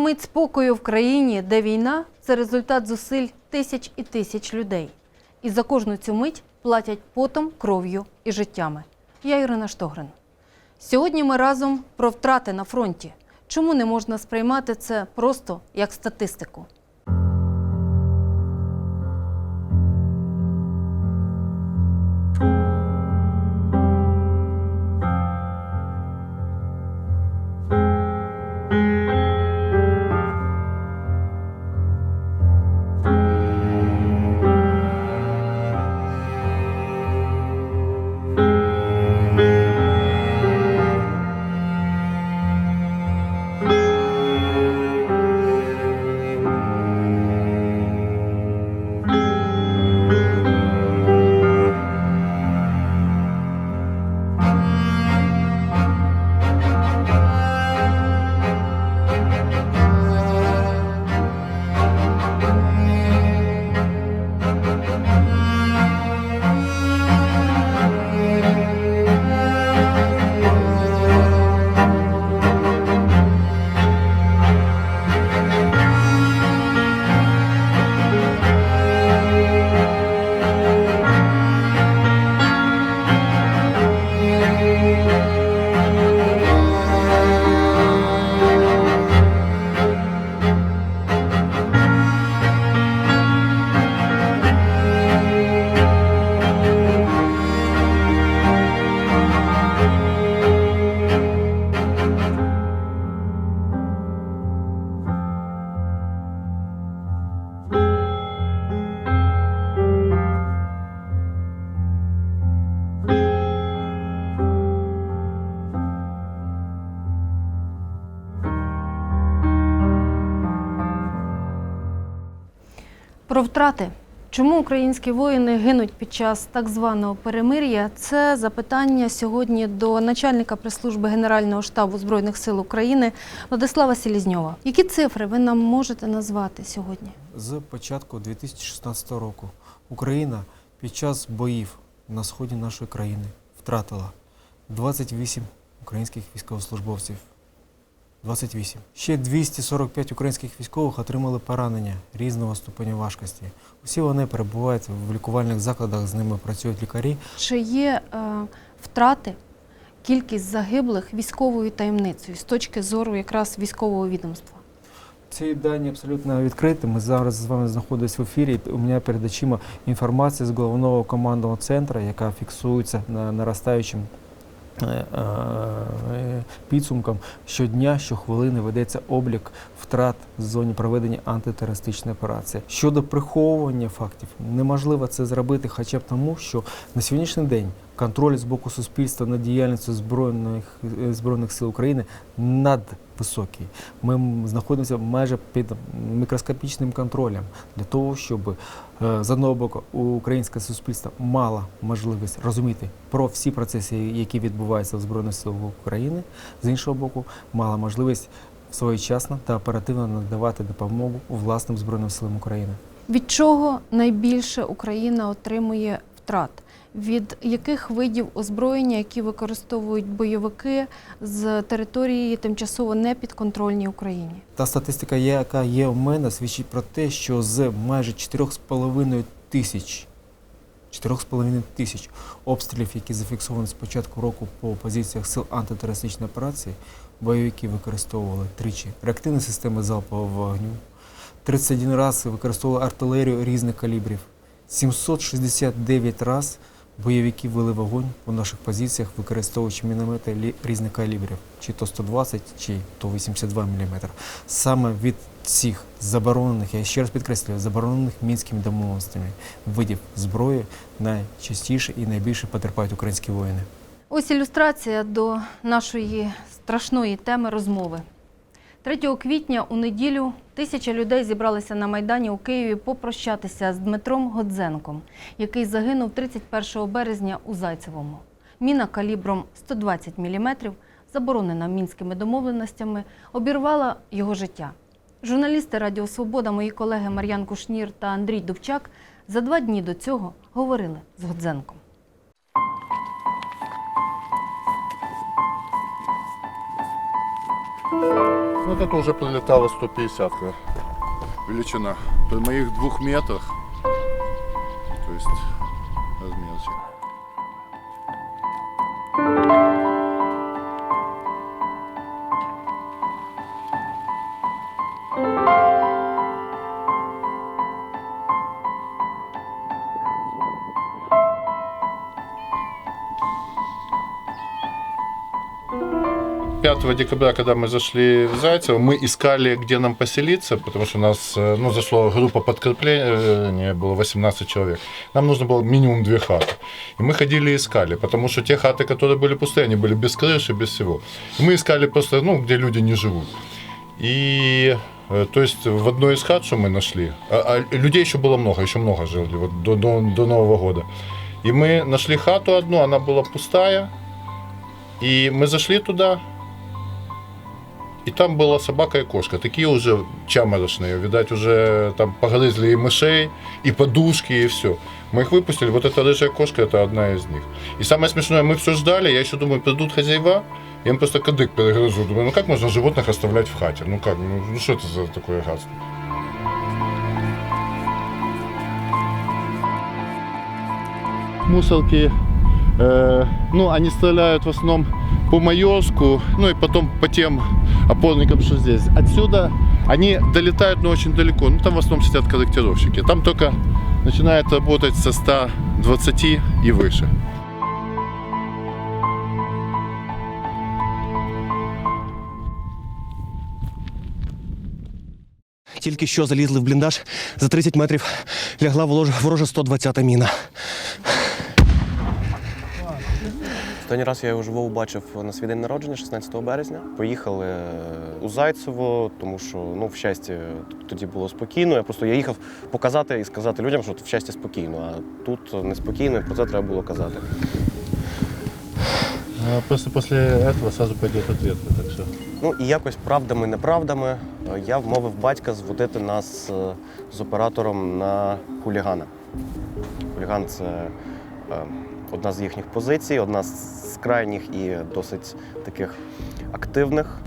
Мить спокою в країні, де війна, це результат зусиль тисяч і тисяч людей. І за кожну цю мить платять потом, кров'ю і життями. Я Ірина Штогрин. Сьогодні ми разом про втрати на фронті. Чому не можна сприймати це просто як статистику? Про втрати. Чому українські воїни гинуть під час так званого перемир'я? Це запитання сьогодні до начальника прес-служби Генерального штабу Збройних сил України Владислава Селізньова. Які цифри ви нам можете назвати сьогодні? З початку 2016 року Україна під час боїв на сході нашої країни втратила 28 українських військовослужбовців. 28. Ще 245 українських військових отримали поранення різного ступеня важкості. Усі вони перебувають в лікувальних закладах, з ними працюють лікарі. Чи є е, втрати, кількість загиблих військовою таємницею з точки зору якраз військового відомства? Ці дані абсолютно відкриті. Ми зараз з вами знаходимося в ефірі. У мене перед очима інформація з головного командного центру, яка фіксується на наростаючим е, е, підсумком. Щодня, щохвилини ведеться облік втрат в зоні проведення антитерористичної операції. Щодо приховування фактів, неможливо це зробити, хоча б тому, що на сьогоднішній день контроль з боку суспільства над діяльністю збройних е, збройних сил України надвисокий. Ми знаходимося майже під мікроскопічним контролем для того, щоб е, з одного боку українське суспільство мало можливість розуміти про всі процеси, які відбуваються в збройних силах України, з іншого боку, мала можливість своєчасно та оперативно надавати допомогу власним збройним силам України. Від чого найбільше Україна отримує втрат? Від яких видів озброєння, які використовують бойовики з території тимчасово непідконтрольній Україні? Та статистика, яка є у мене, свідчить про те, що з майже 4,5 тисяч 4,5 тисяч обстрілів, які зафіксовані з початку року по позиціях сил антитерористичної операції, бойовики використовували тричі реактивні системи залпового вогню, 31 раз використовували артилерію різних калібрів, 769 раз бойовики вели вогонь по наших позиціях, використовуючи міномети різних калібрів, чи то 120, чи то 82 мм. Саме від цих заборонених, я ще раз підкреслюю, заборонених мінськими домовленостями видів зброї найчастіше і найбільше потерпають українські воїни. Ось ілюстрація до нашої страшної теми розмови. 3 квітня у неділю тисяча людей зібралися на Майдані у Києві попрощатися з Дмитром Годзенком, який загинув 31 березня у Зайцевому. Міна калібром 120 мм, заборонена мінськими домовленостями, обірвала його життя. Журналісти Радіо Свобода, мої колеги Мар'ян Кушнір та Андрій Дубчак за два дні до цього говорили з Годзенком. Ну, это уже прилетало 150 величина. При моих двух метрах, то есть 9 декабря, когда мы зашли в Зайцево, мы искали, где нам поселиться, потому что у нас э, ну, зашла группа подкрепления, было 18 человек. Нам нужно было минимум две хаты. И мы ходили и искали, потому что те хаты, которые были пустые, они были без крыши, без всего. И мы искали просто, ну, где люди не живут. И э, то есть в одной из хат, что мы нашли, а, а людей еще было много, еще много жили вот, до, до, до Нового года. И мы нашли хату одну, она была пустая, и мы зашли туда, и там была собака и кошка, такие уже чаморошные, видать, уже там погрызли и мышей, и подушки, и все. Мы их выпустили, вот эта рыжая кошка, это одна из них. И самое смешное, мы все ждали, я еще думаю, придут хозяева, я им просто кадык перегрызу. Думаю, ну как можно животных оставлять в хате? Ну как, ну, ну что это за такое гадство? Мусорки, э, ну, они стреляют в основном по Майорску, ну и потом по тем опорникам, что здесь. Отсюда они долетают, но очень далеко. Ну, там в основном сидят корректировщики. Там только начинает работать со 120 и выше. Тільки що залізли в бліндаж, за 30 метрів лягла ворожа 120-та міна. Останній раз я його живо бачив на свій день народження, 16 березня. Поїхали е, у Зайцево, тому що ну, в щасті тоді було спокійно. Я просто я їхав показати і сказати людям, що в щасті спокійно, а тут неспокійно, і про це треба було казати. Просто после этого сразу пойдет ответка, так что... Ну і якось правдами, неправдами е, я вмовив батька зводити нас е, з оператором на хулігана. Хуліган це е, одна з їхніх позицій, одна з крайніх і досить таких активних.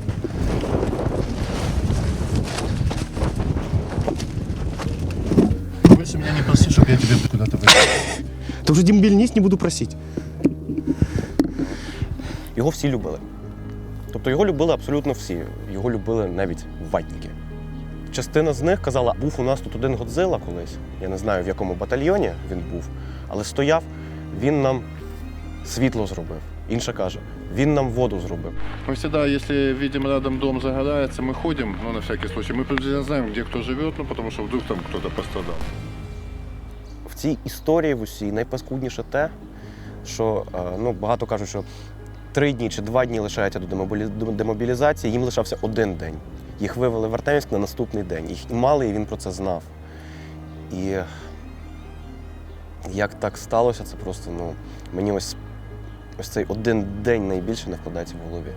Больше меня не проси, чтобы я тебе куда-то вывел. То вже дембільність не буду просити. Його всі любили. Тобто його любили абсолютно всі. Його любили навіть ватники. Частина з них казала, був у нас тут один Годзила колись. Я не знаю, в якому батальйоні він був, але стояв, він нам світло зробив. Інша каже, він нам воду зробив. Мы всегда, если видим рядом дом загорается, мы ходим, ну, на всякий случай. Мы приблизительно знаем, где кто живет, ну, потому что вдруг там кто-то пострадал. В цій історії в усій найпаскудніше те, що е, ну, багато кажуть, що три дні чи два дні лишається до демобілі- до демобілізації, їм лишався один день. Їх вивели в Артемівськ на наступний день. Їх і мали, і він про це знав. І як так сталося, це просто ну, мені ось, ось цей один день найбільше не вкладається в голові.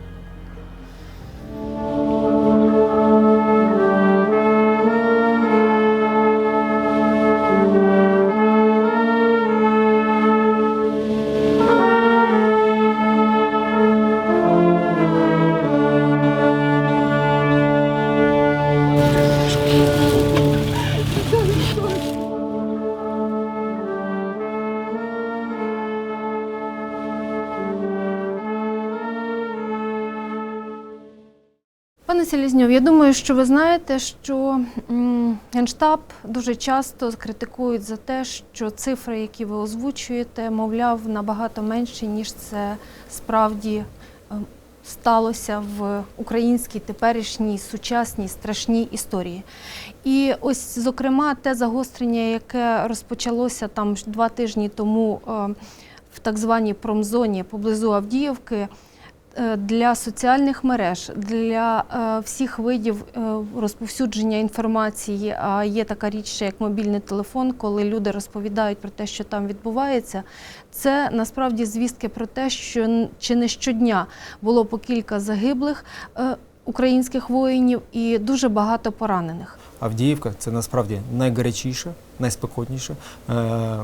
Пане Селізньов, я думаю, що ви знаєте, що Генштаб дуже часто критикують за те, що цифри, які ви озвучуєте, мовляв, набагато менші, ніж це справді е, сталося в українській теперішній сучасній страшній історії. І ось, зокрема, те загострення, яке розпочалося там два тижні тому е, в так званій промзоні поблизу Авдіївки. Е, Для соціальних мереж, для е, всіх видів е, розповсюдження інформації, а є така річ, як мобільний телефон, коли люди розповідають про те, що там відбувається, це насправді звістки про те, що чи не щодня було по кілька загиблих українських воїнів і дуже багато поранених. Авдіївка це насправді найгарячіша, найспекотніша е,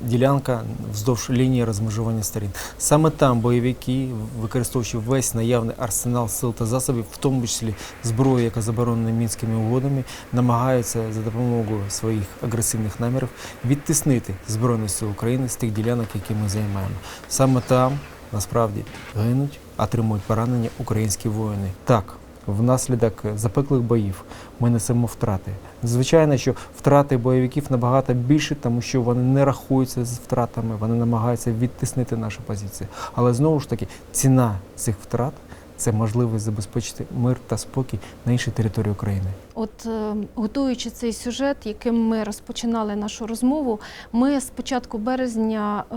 ділянка вздовж лінії розмежування сторін. Саме там бойовики, використовуючи весь наявний арсенал сил та засобів, в тому числі зброю, яка заборонена мінськими угодами, намагаються за допомогою своїх агресивних намірів відтиснити Збройні Сили України з тих ділянок, які ми займаємо. Саме там насправді гинуть, отримують поранення українські воїни. Так, внаслідок запеклих боїв ми несемо втрати. Звичайно, що втрати бойовиків набагато більше, тому що вони не рахуються з втратами, вони намагаються відтиснити нашу позицію. Але знову ж таки, ціна цих втрат це можливість забезпечити мир та спокій на іншій території України. От е, готуючи цей сюжет, яким ми розпочинали нашу розмову, ми з початку березня е,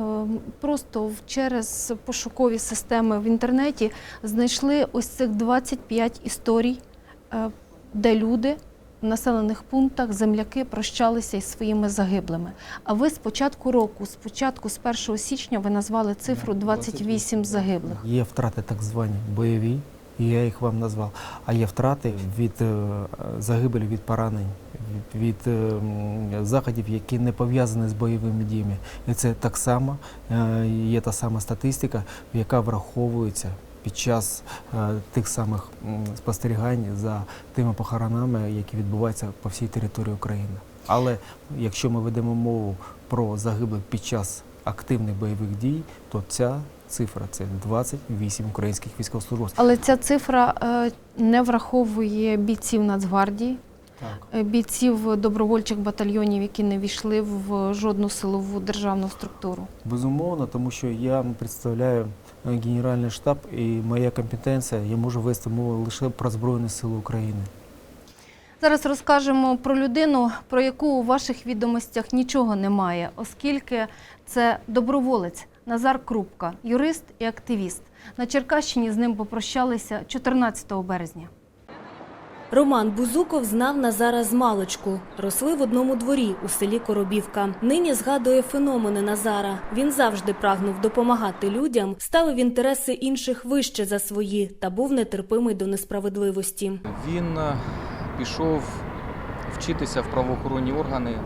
просто через пошукові системи в інтернеті знайшли ось цих 25 історій, е, де люди в населених пунктах, земляки прощалися із своїми загиблими. А ви з початку року, з початку з 1 січня, ви назвали цифру 28 загиблих. Є втрати так звані бойові, і я їх вам назвав. А є втрати від е, загибелі, від поранень, від, від е, заходів, які не пов'язані з бойовими діями. І це так само е, є та сама статистика, яка враховується під час е, тих самих спостерігань за тими похоронами, які відбуваються по всій території України. Але якщо ми ведемо мову про загиблих під час активних бойових дій, то ця цифра це 28 українських військовослужбовців. Але ця цифра е, не враховує бійців Нацгвардії, Так. е, бійців добровольчих батальйонів, які не війшли в жодну силову державну структуру. Безумовно, тому що я представляю Генеральний штаб і моя компетенція, я можу вести мову лише про Збройні Сили України. Зараз розкажемо про людину, про яку у ваших відомостях нічого немає, оскільки це доброволець Назар Крупка, юрист і активіст. На Черкащині з ним попрощалися 14 березня. Роман Бузуков знав Назара з маличку. Росли в одному дворі у селі Коробівка. Нині згадує феномени Назара. Він завжди прагнув допомагати людям, ставив інтереси інших вище за свої та був нетерпимий до несправедливості. Він е, пішов вчитися в правоохоронні органи е,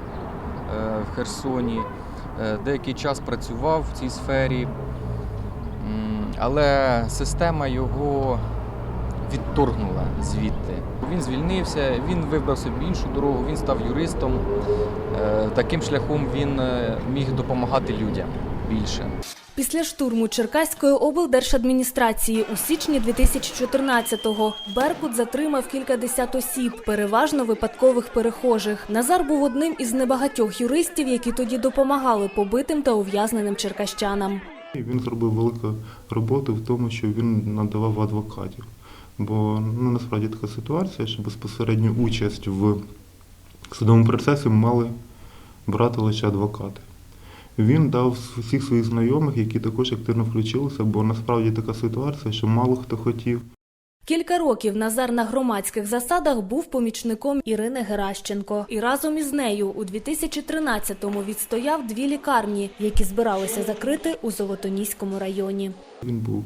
в Херсоні. Е, Деякий час працював в цій сфері, але система його відторгнула звідти. Він звільнився, він вибрав собі іншу дорогу, він став юристом. Е, Таким шляхом він е, міг допомагати людям більше. Після штурму Черкаської облдержадміністрації у січні 2014-го Беркут затримав кількадесят осіб, переважно випадкових перехожих. Назар був одним із небагатьох юристів, які тоді допомагали побитим та ув'язненим черкащанам. Він зробив велику роботу в тому, що він надавав адвокатів. Бо ну, насправді така ситуація, що безпосередню участь в судовому процесі мали брати лише адвокати. Він дав всіх своїх знайомих, які також активно включилися, бо насправді така ситуація, що мало хто хотів. Кілька років Назар на громадських засадах був помічником Ірини Геращенко. І разом із нею у 2013-му відстояв дві лікарні, які збиралися закрити у Золотоніському районі. Він був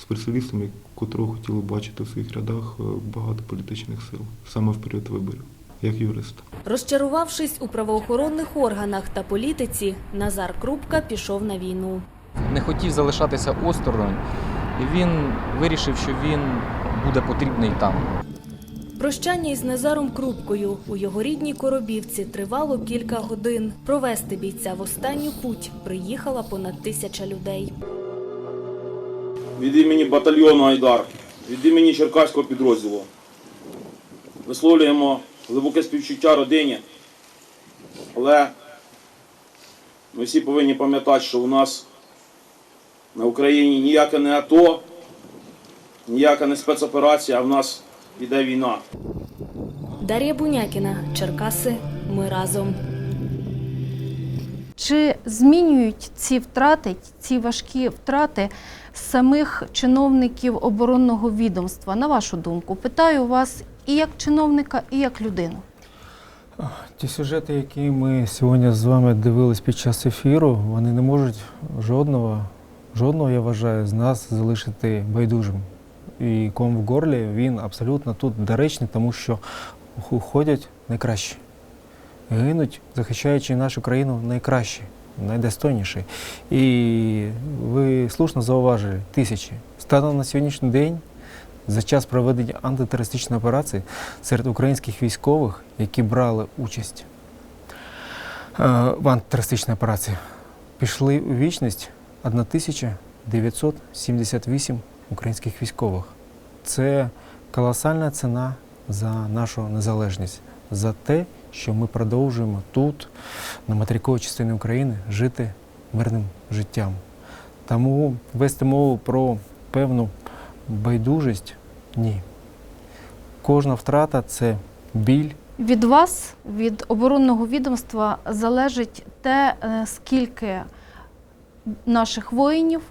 спеціалістом, котрого хотіли бачити в своїх рядах е, багато політичних сил, саме в період виборів, як юрист. Розчарувавшись у правоохоронних органах та політиці, Назар Крупка пішов на війну. не хотів залишатися осторонь, і він вирішив, що він буде потрібний там. Прощання із Назаром Крупкою у його рідній Коробівці тривало кілька годин. Провести бійця в останню путь приїхала понад тисяча людей. Від імені батальйону Айдар, від імені Черкаського підрозділу. Висловлюємо глибоке співчуття родині, але ми всі повинні пам'ятати, що у нас на Україні ніяке не АТО, ніяка не спецоперація, а в нас іде війна. Дар'я Бунякіна, Черкаси. Ми разом. Чи змінюють ці втрати, ці важкі втрати самих чиновників оборонного відомства? На вашу думку, питаю вас і як чиновника, і як людину. Ті сюжети, які ми сьогодні з вами дивились під час ефіру, вони не можуть жодного, жодного, я вважаю, з нас залишити байдужим. І ком в горлі він абсолютно тут доречний, тому що уходять найкращі. Гинуть, захищаючи нашу країну найкращі, найдостойніші. І ви слушно зауважили тисячі. Станом на сьогоднішній день, за час проведення антитерористичної операції серед українських військових, які брали участь е, в антитерористичній операції, пішли у вічність 1978 українських військових. Це колосальна ціна за нашу незалежність, за те, що ми продовжуємо тут, на материковій частині України, жити мирним життям. Тому вести мову про певну байдужість ні. Кожна втрата це біль, Від вас, від оборонного відомства, залежить те, е, скільки наших воїнів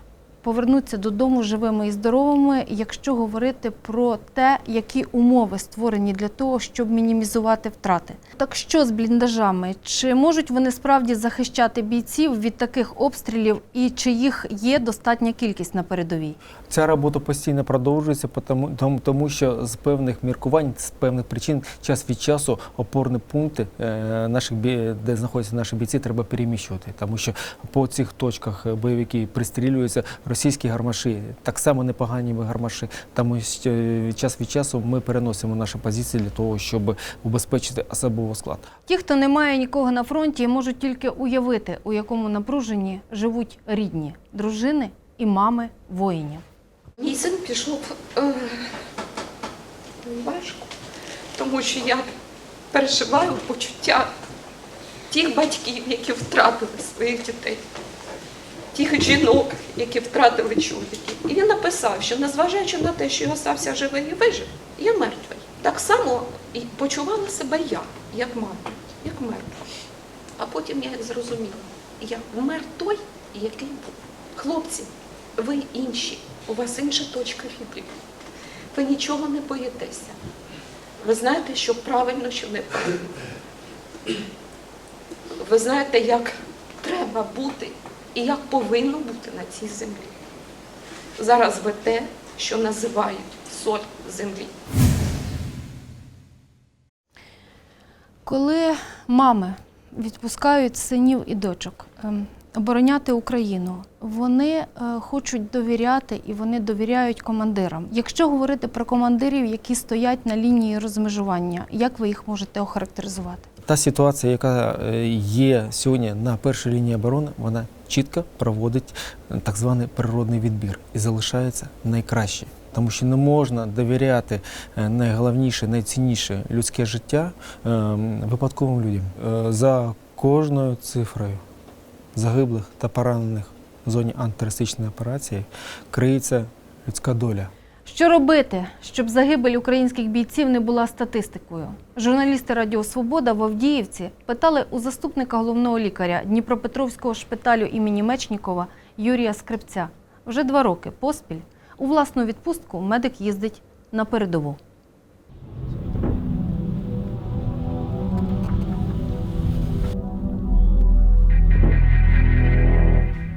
повернуться додому живими і здоровими, якщо говорити про те, які умови створені для того, щоб мінімізувати втрати. Так що з бліндажами? Чи можуть вони справді захищати бійців від таких обстрілів, і чи їх є достатня кількість на передовій? Ця робота постійно продовжується, тому, тому, що з певних міркувань, з певних причин, час від часу опорні пункти е, наших де знаходяться наші бійці, треба переміщувати, тому що по цих точках бойовики пристрілюються російські гармаші, так само непогані гармаші. Тому е, час від часу ми переносимо наші позиції для того, щоб убезпечити особовий склад. Ті, хто не має нікого на фронті, можуть тільки уявити, у якому напруженні живуть рідні, дружини і мами воїнів. Мій син пішов е, важко, тому що я переживаю почуття тих батьків, які втратили своїх дітей, тих жінок, які втратили чоловіків. І він написав, що незважаючи на те, що його стався живий і вижив, я мертвий. Так само і почувала себе я, як мама, як мертва. А потім я зрозуміла, я вмер той, який був. Хлопці, ви інші, у вас інша точка відліку. Ви нічого не боїтеся. Ви знаєте, що правильно, що неправильно. Ви знаєте, як треба бути і як повинно бути на цій землі. Зараз ви те, що називають соль землі. Коли мами відпускають синів і дочок ем, обороняти Україну, вони е, хочуть довіряти і вони довіряють командирам. Якщо говорити про командирів, які стоять на лінії розмежування, як ви їх можете охарактеризувати? Та ситуація, яка е, є сьогодні на першій лінії оборони, вона чітко проводить е, так званий природний відбір і залишається найкраще. Тому що не можна довіряти е, найголовніше, найцінніше людське життя випадковим людям. За кожною цифрою загиблих та поранених в зоні антитерористичної операції криється людська доля. Що робити, щоб загибель українських бійців не була статистикою? Журналісти Радіо Свобода в Авдіївці питали у заступника головного лікаря Дніпропетровського шпиталю імені Мечнікова Юрія Скрипця. Вже два роки поспіль у власну відпустку медик їздить на передову.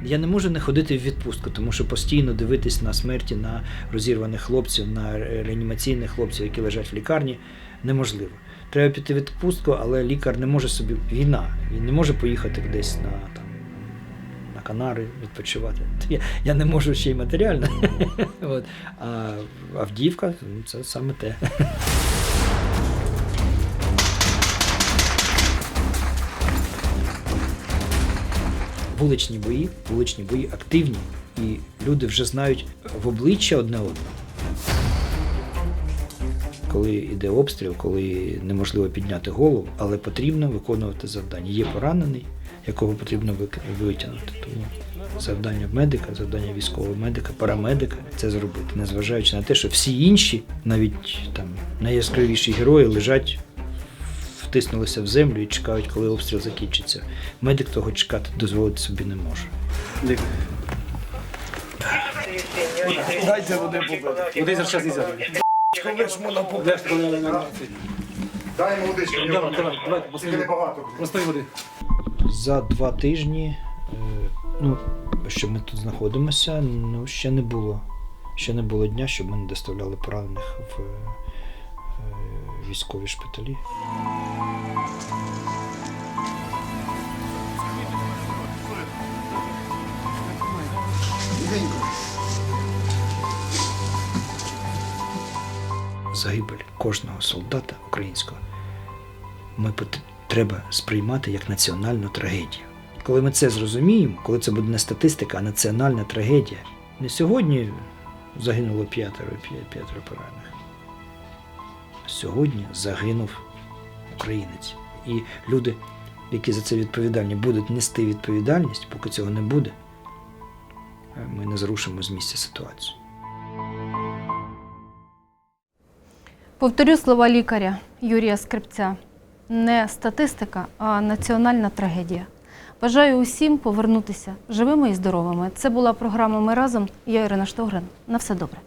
Я не можу не ходити в відпустку, тому що постійно дивитись на смерті на розірваних хлопців, на реанімаційних хлопців, які лежать в лікарні, неможливо. Треба піти в відпустку, але лікар не може собі війна. Він не може поїхати десь на там. На Канари відпочивати. Я, я не можу ще й матеріально. От. А Авдіївка ну, це саме те. Вуличні бої, вуличні бої активні, і люди вже знають в обличчя одне одного. Коли йде обстріл, коли неможливо підняти голову, але потрібно виконувати завдання. Є поранений, якого потрібно витягнути. Тому завдання медика, завдання військового медика, парамедика це зробити, незважаючи на те, що всі інші, навіть там найяскравіші герої, лежать, втиснулися в землю і чекають, коли обстріл закінчиться. Медик того чекати дозволити собі не може. За два тижні, е, ну, що ми тут знаходимося, ну, ще не було. Ще не було дня, щоб ми не доставляли поранених в, військові шпиталі. Загибель кожного солдата українського ми треба сприймати як національну трагедію. Коли ми це зрозуміємо, коли це буде не статистика, а національна трагедія. Не сьогодні загинуло п'ятеро, п'ятеро поранених. Сьогодні загинув українець. І люди, які за це відповідальні, будуть нести відповідальність, поки цього не буде, е, ми не зрушимо з місця ситуацію. Повторю слова лікаря Юрія Скрипця. Не статистика, а національна трагедія. Бажаю усім повернутися живими і здоровими. Це була програма Ми разом. Я Ірина Штогрин. На все добре.